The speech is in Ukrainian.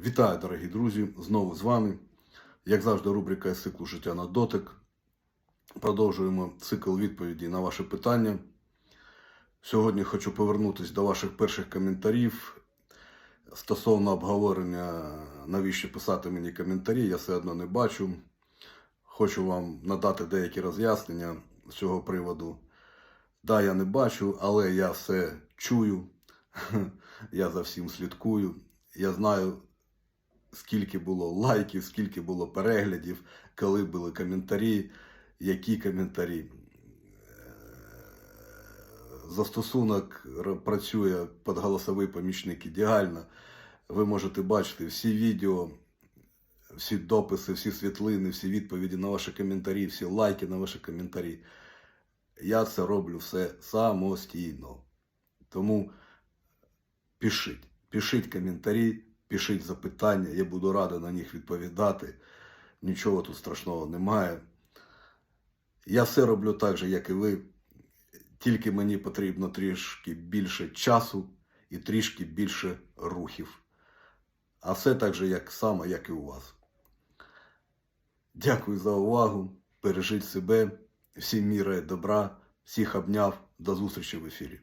Вітаю, дорогі друзі! Знову з вами. Як завжди, рубрика з циклу Життя на дотик. Продовжуємо цикл відповіді на ваші питання. Сьогодні хочу повернутися до ваших перших коментарів стосовно обговорення, навіщо писати мені коментарі, я все одно не бачу. Хочу вам надати деякі роз'яснення з цього приводу. Да, я не бачу, але я все чую. Я за всім слідкую. Я знаю, скільки було лайків, скільки було переглядів, коли були коментарі, які коментарі. Е, Застосунок працює під голосовий помічник ідеально. Ви можете бачити всі відео, всі дописи, всі світлини, всі відповіді на ваші коментарі, всі лайки на ваші коментарі. Я це роблю все самостійно. Тому пишіть, пишіть коментарі, пишіть запитання, я буду радий на них відповідати. Нічого тут страшного немає. Я все роблю так же, як і ви. Тільки мені потрібно трішки більше часу і трішки більше рухів. А все так же, як само, як і у вас. Дякую за увагу. Бережіть себе. Всім міра і добра. Всіх обняв. До зустрічі в ефірі.